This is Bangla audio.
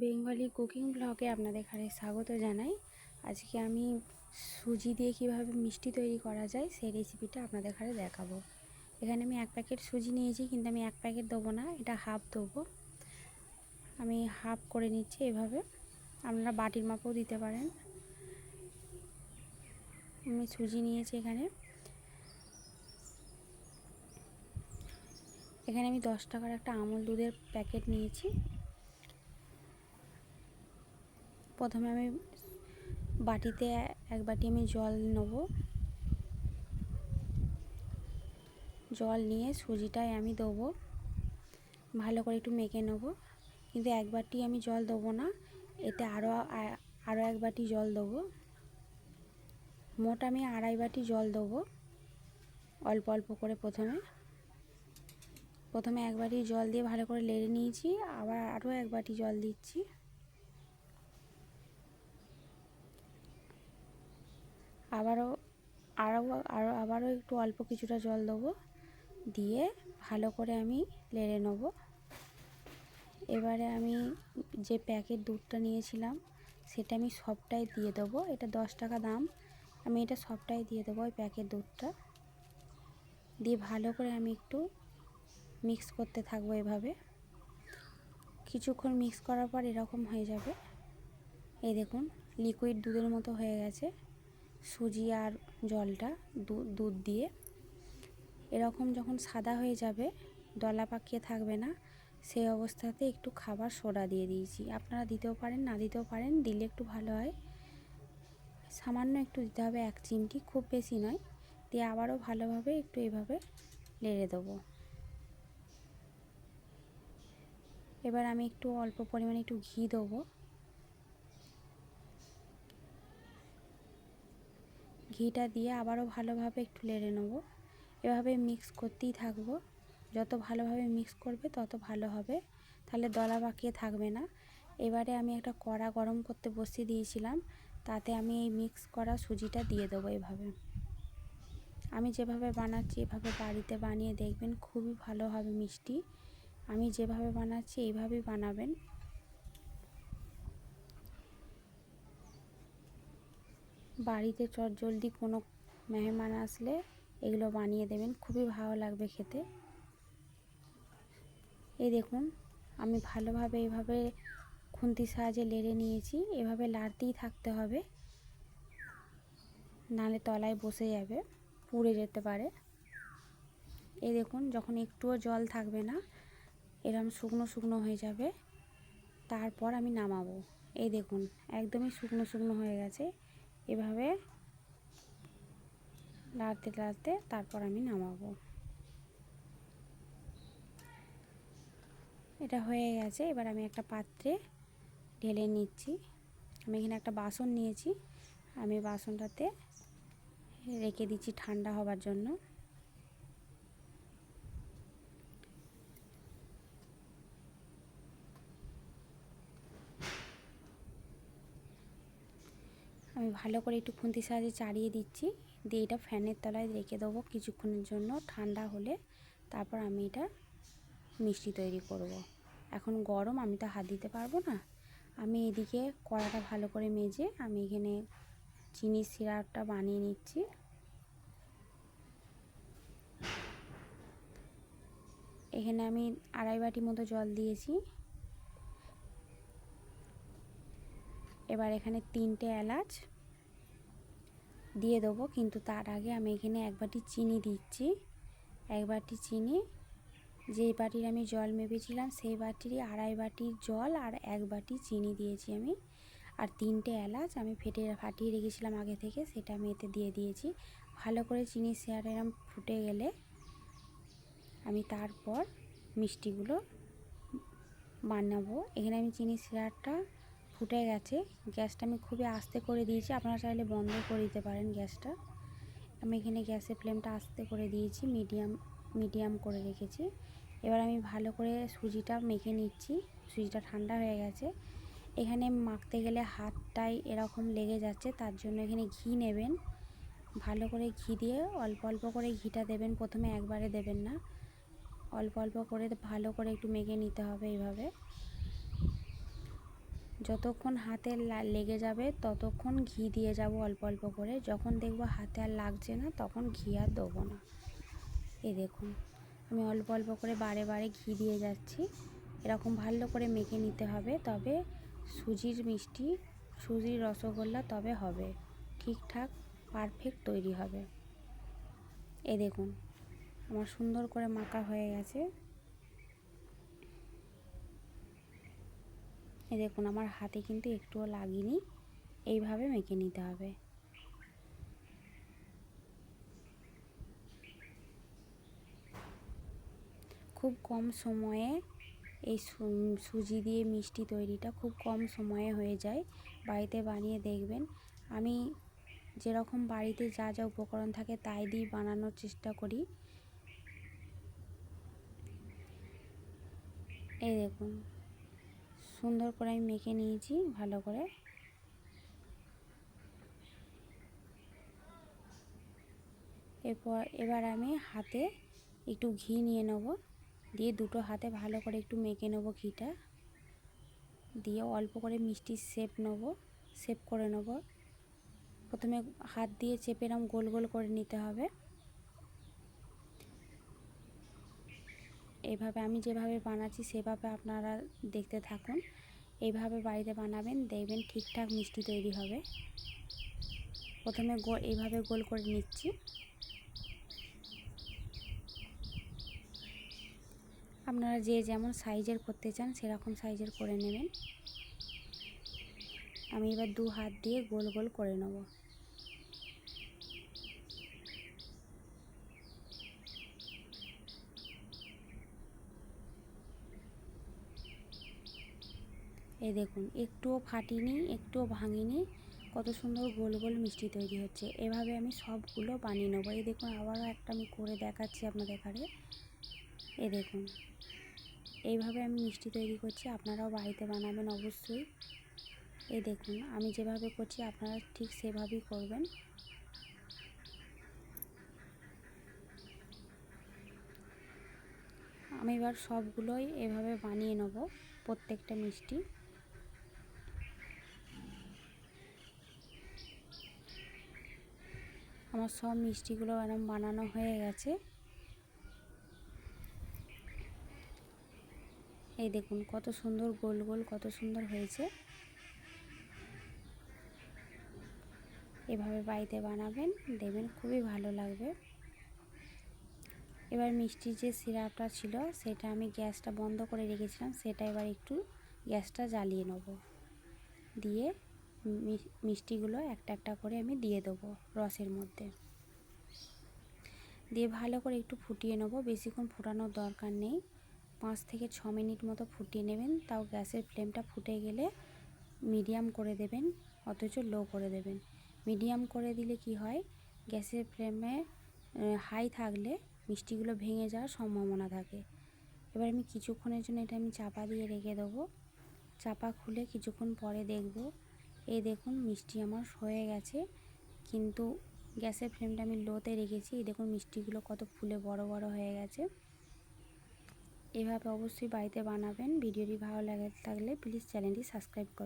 বেঙ্গলি কুকিং ব্লগে আপনাদের এখানে স্বাগত জানাই। আজকে আমি সুজি দিয়ে কীভাবে মিষ্টি তৈরি করা যায় সেই রেসিপিটা আপনাদের এখানে দেখাবো। এখানে আমি এক প্যাকেট সুজি নিয়েছি, কিন্তু আমি এক প্যাকেট দেবো না, এটা হাফ দেবো। আমি হাফ করে নিচ্ছি এভাবে। আপনারা বাটির মাপও দিতে পারেন। আমি সুজি নিয়েছি এখানে। এখানে আমি দশ টাকার একটা আমুল দুধের প্যাকেট নিয়েছি। প্রথমে আমি বাটিতে এক বাটি আমি জল নেব। জল নিয়ে সুজিটাই আমি দেবো। ভালো করে একটু মেখে নেব। কিন্তু এক বাটি আমি জল দেবো না, এতে আরও আরও এক বাটি জল দেবো। মোট আমি আড়াই বাটি জল দেবো, অল্প অল্প করে প্রথমে। প্রথমে এক বাটি জল দিয়ে ভালো করে লেড়ে নিয়েছি, আবার আরও এক বাটি জল দিচ্ছি। আবারও, আরও আরও, আবারও একটু অল্প কিছুটা জল দেবো। দিয়ে ভালো করে আমি লেড়ে নেব। এবারে আমি যে প্যাকেট দুধটা নিয়েছিলাম, সেটা আমি সবটাই দিয়ে দেবো। এটা দশ টাকা দাম। আমি এটা সবটাই দিয়ে দেবো ওই প্যাকেট দুধটা। দিয়ে ভালো করে আমি একটু মিক্স করতে থাকব এভাবে। কিছুক্ষণ মিক্স করার পর এরকম হয়ে যাবে। এই দেখুন, লিকুইড দুধের মতো হয়ে গেছে। সুজি আর জলটা দুধ দিয়ে। এরকম যখন সাদা হয়ে যাবে, দলা পাকিয়ে থাকবে না সেই অবস্থাতে একটু খাবার সোডা দিয়ে দিয়েছি। আপনারা দিতেও পারেন, না দিতেও পারেন, দিলে একটু ভালো হয়। সামান্য একটু দিতে হবে এক চিমটি, খুব বেশি নয়। দিয়ে আবারও ভালোভাবে একটু এভাবে লেড়ে দেবো। এবার আমি একটু অল্প পরিমাণে একটু ঘি দেবো। ঘিটা দিয়ে আবারও ভালোভাবে একটু লেড়ে নেব। এভাবে মিক্স করতেই থাকব। যত ভালোভাবে মিক্স করবে, তত ভালো হবে। তাহলে দলা বাঁকিয়ে থাকবে না। এবারে আমি একটা কড়া গরম করতে বসিয়ে দিয়েছিলাম। তাতে আমি এই মিক্স করা সুজিটা দিয়ে দেবো এভাবে। আমি যেভাবে বানাচ্ছি, এভাবে বাড়িতে বানিয়ে দেখবেন খুবই ভালো হবে মিষ্টি। আমি যেভাবে বানাচ্ছি এইভাবেই বানাবেন। বাড়িতে চট জলদি কোনো মেহমান আসলে এগুলো বানিয়ে দেবেন। খুবই ভালো লাগবে খেতে। এই দেখুন, আমি ভালোভাবে এইভাবে খুন্তির সাহায্যে লেড়ে নিয়েছি। এভাবে লাড়তেই থাকতে হবে। নালে তলায় বসে যাবে, পুড়ে যেতে পারে। এই দেখুন, যখন একটুও জল থাকবে না, এরম শুকনো শুকনো হয়ে যাবে। তারপর আমি নামাবো। এই দেখুন, একদমই শুকনো শুকনো হয়ে গেছে। এভাবে লাড়তে লাড়তে তারপর আমি নামাবো। এটা হয়ে গেছে, এবার আমি একটা পাত্রে ঢেলে নিচ্ছি। আমি এখানে একটা বাসন নিয়েছি, আমি বাসনটাতে রেখে দিচ্ছি ঠান্ডা হবার জন্য। আমি ভালো করে একটু খুন্তির সাহায্যে চাড়িয়ে দিচ্ছি। দিয়ে এটা ফ্যানের তলায় রেখে দেবো কিছুক্ষণের জন্য। ঠান্ডা হলে তারপর আমি এটা মিষ্টি তৈরি করব। এখন গরম, আমি তো হাত দিতে পারব না। আমি এদিকে কড়াটা ভালো করে মেজে আমি এখানে চিনির সিরাপটা বানিয়ে নিচ্ছি। এখানে আমি আড়াই বাটি মতো জল দিয়েছি। এবার এখানে তিনটে এলাচ দিয়ে দেবো, কিন্তু তার আগে আমি এখানে এক বাটি চিনি দিচ্ছি। এক বাটি চিনি যেই বাটির আমি জল মেপেছিলাম সেই বাটিরই আড়াই বাটি জল আর এক বাটি চিনি দিয়েছি আমি। আর তিনটে এলাচ আমি ফেটে ফাটিয়ে রেখেছিলাম আগে থেকে, সেটা আমি এতে দিয়ে দিয়েছি। ভালো করে চিনি শেয়ার এরম ফুটে গেলে আমি তারপর মিষ্টিগুলো বানাবো। এখানে আমি চিনি শেয়ারটা ফুটে গেছে। গ্যাসটা আমি খুবই আস্তে করে দিয়েছি। আপনারা চাইলে বন্ধ করে দিতে পারেন গ্যাসটা। আমি এখানে গ্যাসের ফ্লেমটা আস্তে করে দিয়েছি, মিডিয়াম মিডিয়াম করে রেখেছি। এবার আমি ভালো করে সুজিটা মেখে নিচ্ছি। সুজিটা ঠান্ডা হয়ে গেছে। এখানে মাখতে গেলে হাতটাই এরকম লেগে যাচ্ছে, তার জন্য এখানে ঘি নেবেন। ভালো করে ঘি দিয়ে অল্প অল্প করে ঘিটা দেবেন, প্রথমে একবারে দেবেন না। অল্প অল্প করে ভালো করে একটু মেখে নিতে হবে এইভাবে। যতক্ষণ হাতে লেগে যাবে, ততক্ষণ ঘি দিয়ে যাব অল্প অল্প করে। যখন দেখব হাতে আর লাগছে না, তখন ঘি আর দেবো না। এই দেখুন, আমি অল্প অল্প করে বারে বারে ঘি দিয়ে যাচ্ছি। এরকম ভালো করে মেখে নিতে হবে, তবে সুজির মিষ্টি, সুজির রসগোল্লা তবে হবে। ঠিকঠাক পারফেক্ট তৈরি হবে। এই দেখুন, আমার সুন্দর করে মাখা হয়ে গেছে। এই দেখুন, আমার হাতে কিন্তু একটুও লাগেনি। এইভাবে মেখে নিতে হবে। খুব কম সময়ে এই সুজি দিয়ে মিষ্টি তৈরিটা খুব কম সময়ে হয়ে যায়। বাড়িতে বানিয়ে দেখবেন। আমি যেরকম বাড়িতে যা যা উপকরণ থাকে তাই দিয়ে বানানোর চেষ্টা করি। এই দেখুন। সুন্দর করে আমি মেখে নিয়েছি, ভালো করে। এরপর, এবার আমি হাতে একটু ঘি নিয়ে নেব। দিয়ে দুটো হাতে ভালো করে একটু মেখে নেব ঘিটা। দিয়ে অল্প করে মিষ্টির শেপ নেব, শেপ করে নেব। প্রথমে হাত দিয়ে চেপে এরম গোল গোল করে নিতে হবে। এইভাবে আমি যেভাবে বানাচ্ছি, সেভাবে আপনারা দেখতে থাকুন। এইভাবে বাড়িতে বানাবেন, দেখবেন ঠিকঠাক মিষ্টি তৈরি হবে। প্রথমে গো এইভাবে গোল করে নিচ্ছি। আপনারা যে যেমন সাইজের করতে চান, সেরকম সাইজের করে নেবেন। আমি এবার দু হাত দিয়ে গোল গোল করে নেব। এই দেখুন, একটুও ফাটিনি, একটুও ভাঙিনি। কত সুন্দর গোল গোল মিষ্টি তৈরি হচ্ছে। এভাবে আমি সবগুলো বানিয়ে নেব। এই দেখুন, আবারও একটা আমি করে দেখাচ্ছি আপনাদের কাছে এ দেখুন, এইভাবে আমি মিষ্টি তৈরি করছি। আপনারাও বাড়িতে বানাবেন অবশ্যই। এ দেখুন, আমি যেভাবে করছি, আপনারা ঠিক সেভাবেই করবেন। আমি এবার সবগুলোই এভাবে বানিয়ে নেব, প্রত্যেকটা মিষ্টি। আমার সব মিষ্টিগুলো এরম বানানো হয়ে গেছে। এই দেখুন কত সুন্দর গোল গোল, কত সুন্দর হয়েছে। এভাবে বাড়িতে বানাবেন, দেবেন, খুবই ভালো লাগবে। এবার মিষ্টির যে সিরাপটা ছিল, সেটা আমি গ্যাসটা বন্ধ করে রেখেছিলাম, সেটা এবার একটু গ্যাসটা জ্বালিয়ে নেব। দিয়ে মিষ্টিগুলো একটা একটা করে আমি দিয়ে দেবো রসের মধ্যে। দিয়ে ভালো করে একটু ফুটিয়ে নেব, বেশিক্ষণ ফোটানোর দরকার নেই। পাঁচ থেকে ছ মিনিট মতো ফুটিয়ে নেবেন, তাও গ্যাসের ফ্লেমটা ফুটে গেলে মিডিয়াম করে দেবেন, অথচ লো করে দেবেন। মিডিয়াম করে দিলে কি হয়, গ্যাসের ফ্লেমে হাই থাকলে মিষ্টিগুলো ভেঙে যাওয়ার সম্ভাবনা থাকে। এবার আমি কিছুক্ষণের জন্য এটা আমি চাপা দিয়ে রেখে দেবো। চাপা খুলে কিছুক্ষণ পরে দেখব এই দেখুন, মিষ্টি আমার হয়ে গেছে। কিন্তু গ্যাসের ফ্লেমটা আমি লোতে রেখেছি। এই দেখুন, মিষ্টিগুলো কত ফুলে বড় বড় হয়ে গেছে। এভাবে অবশ্যই বাড়িতে বানাবেন। ভিডিওটি ভালো লাগে থাকলে প্লিজ চ্যানেলটি সাবস্ক্রাইব করুন।